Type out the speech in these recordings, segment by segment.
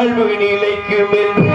தாழ்வு நிலைக்கு மேல்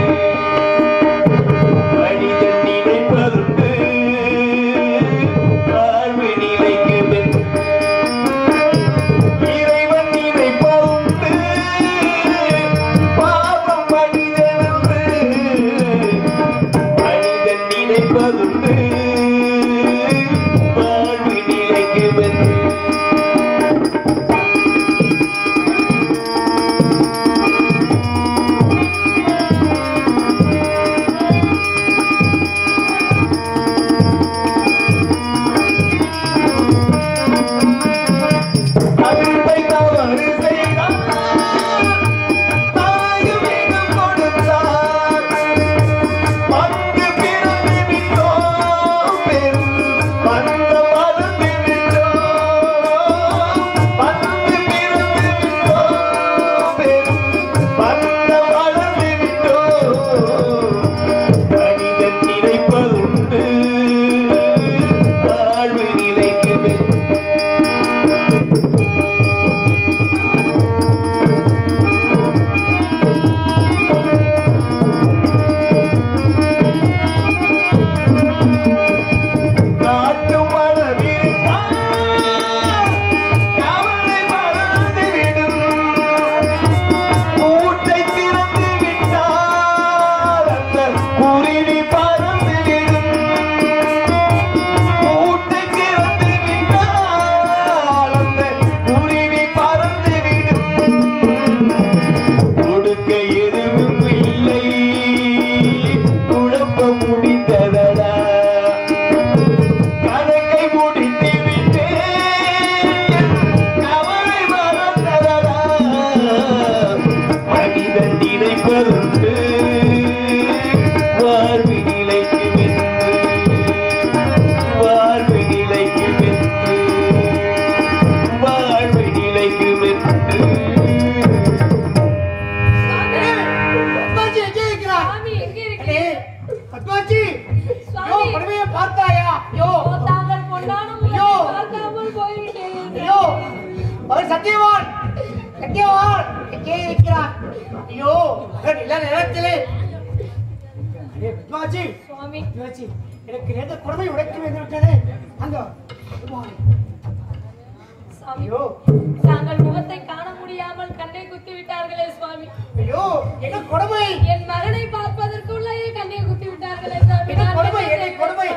கொடுமை. என் மகனை பார்ப்பதற்குள்ளே கண்ணை குத்தி விட்டார்களே என்ன கொடுமை என்ன கொடுமை.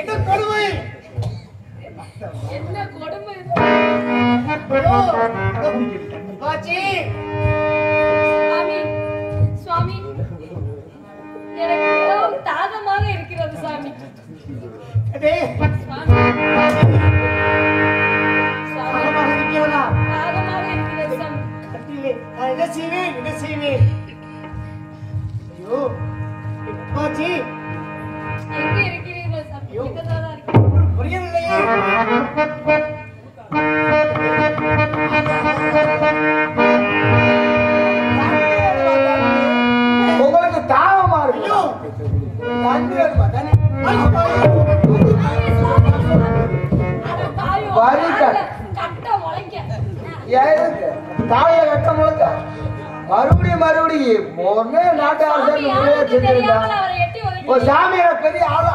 என்ன கொடுமை. என்ன கொடுமை சுவாமி சுவாமி எனக்கு தாகமாக இருக்கிறது சாமி என்ன செய்வேன் என்ன செய்வேன் ஐயோ எப்பாச்சி? ஐயோ புரியவில்லையே எப்படி மோனே நாட்டு அரசு ஒரு சாமியோட பெரிய ஆளா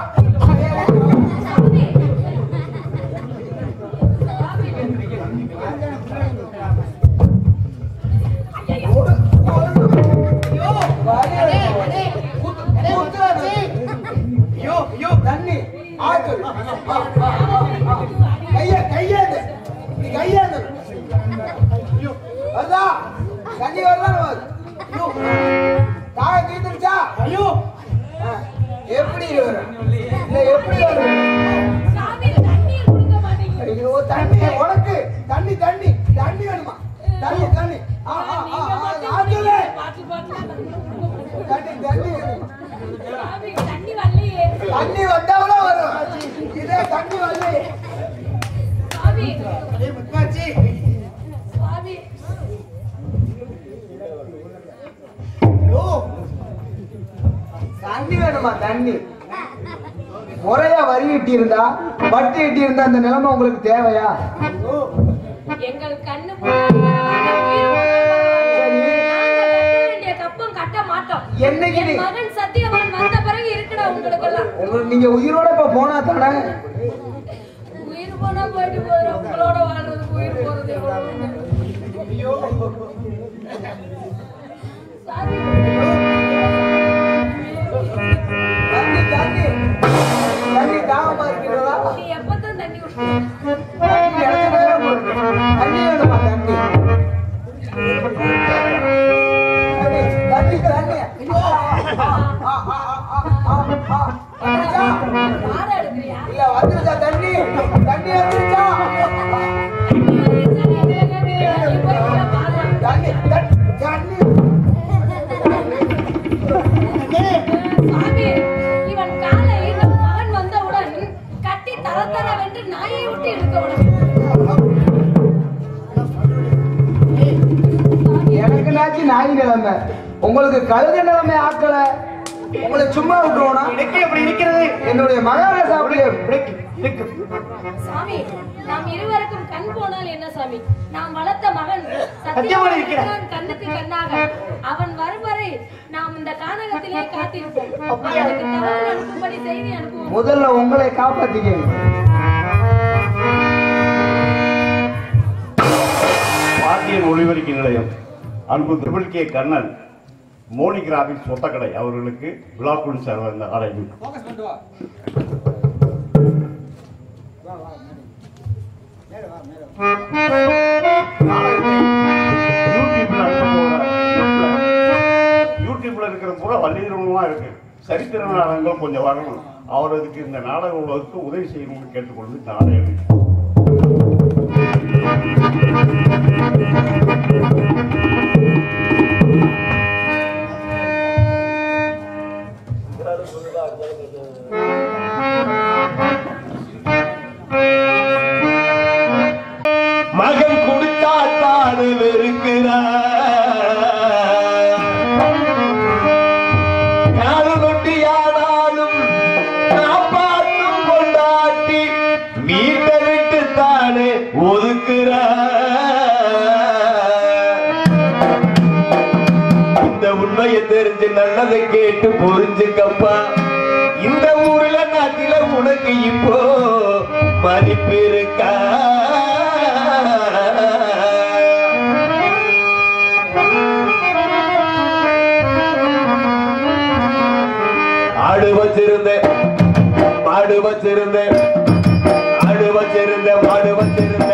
தண்ணி ஆச்சு தண்ணி வந்தாவளா வரும். இதே தண்ணி வரல தண்ணி வேணுமா தண்ணி? முறையா வரி இட்டி இருந்தா வட்டி இட்டி இருந்தா அந்த நிலைமை உங்களுக்கு தேவையா? எங்கள் கண்ணு என்னைக்கு என் மகன் சத்தியவான் வந்த பிறகு இருக்குடா உங்களுக்கு நீங்க உயிரோட இப்ப போனா தானே? உயிர் போனா போயிட்டு போயிடும் உங்களோட வாழ்றதுக்கு உயிர் போறது எவ்வளவு? கழுத நிலைமை ஆக்கல உங்களை சும்மா விட்டுருவோனா எனக்கு எப்படி இருக்கிறது என்னுடைய மகாராஜா அப்படியே இருக்கு. சாமி நாம் இருவருக்கும் கண் போனால் என்ன சாமி? நாம் வளர்த்த மகன் இருக்கிறான். கண்ணுக்கு கண்ணாக. அவன் வரும் வரை நாம் இந்த கானகத்திலே காத்திருப்போம்? அவனுக்கு தகவல் அனுப்பும்படி செய்தி அனுப்புவோம். முதல்ல உங்களை காப்பாத்திக்கங்க பாண்டியன் ஒளிபரிக்கை நிலையம். அன்பு திரிபிள் கே. கண்ணன் மோனிகிராமின் சொத்தக்கடை அவர்களுக்கு விழாக்குழு சார்பாக இந்த ஆடைகள் யூடியூப்ல இருக்கிற பூரா வள்ளிதரமா இருக்கு. சரித்திர நாடகங்கள் கொஞ்சம் வரணும். அவர் அதுக்கு இந்த நாடக உலகத்துக்கு உதவி செய்யணும்னு கேட்டுக்கொண்டு இந்த கேட்டு புரிஞ்சுக்கப்பா. இந்த ஊர்ல நாட்டில உனக்கு இப்போ மதிப்பு இருக்கா? ஆடு வச்சிருந்த மாடு வச்சிருந்த ஆடு வச்சிருந்த மாடு வச்சிருந்த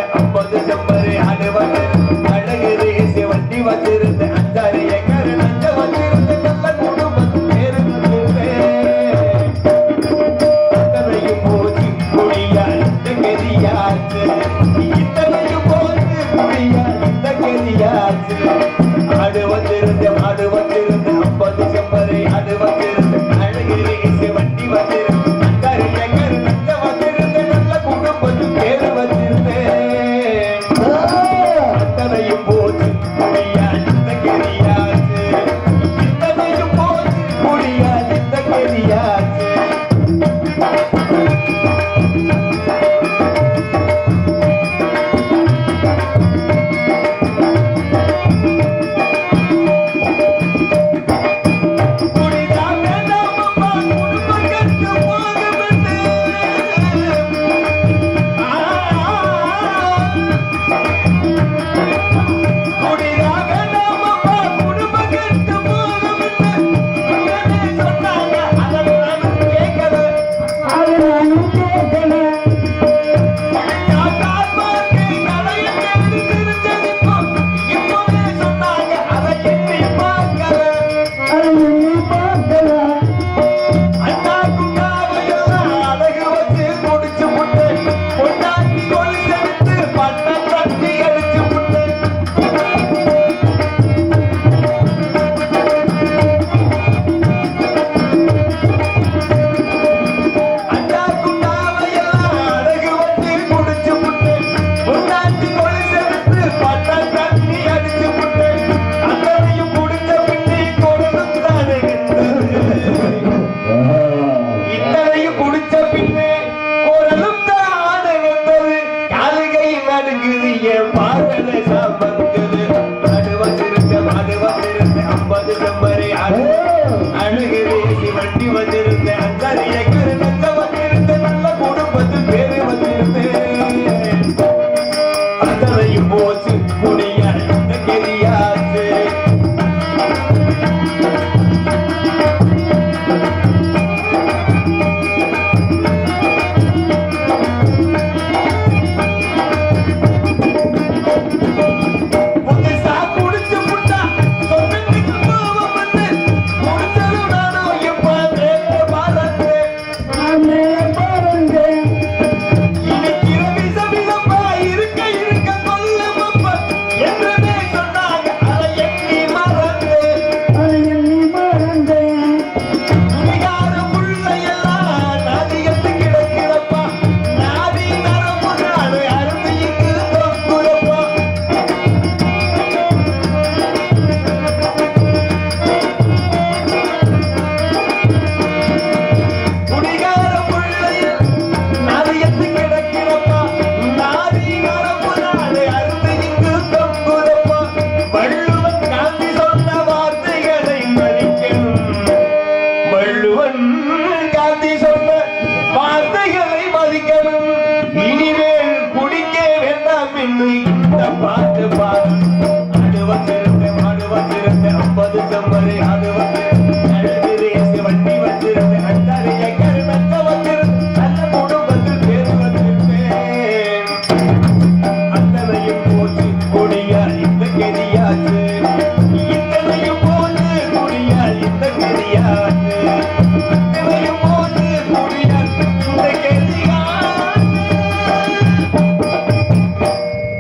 Brahma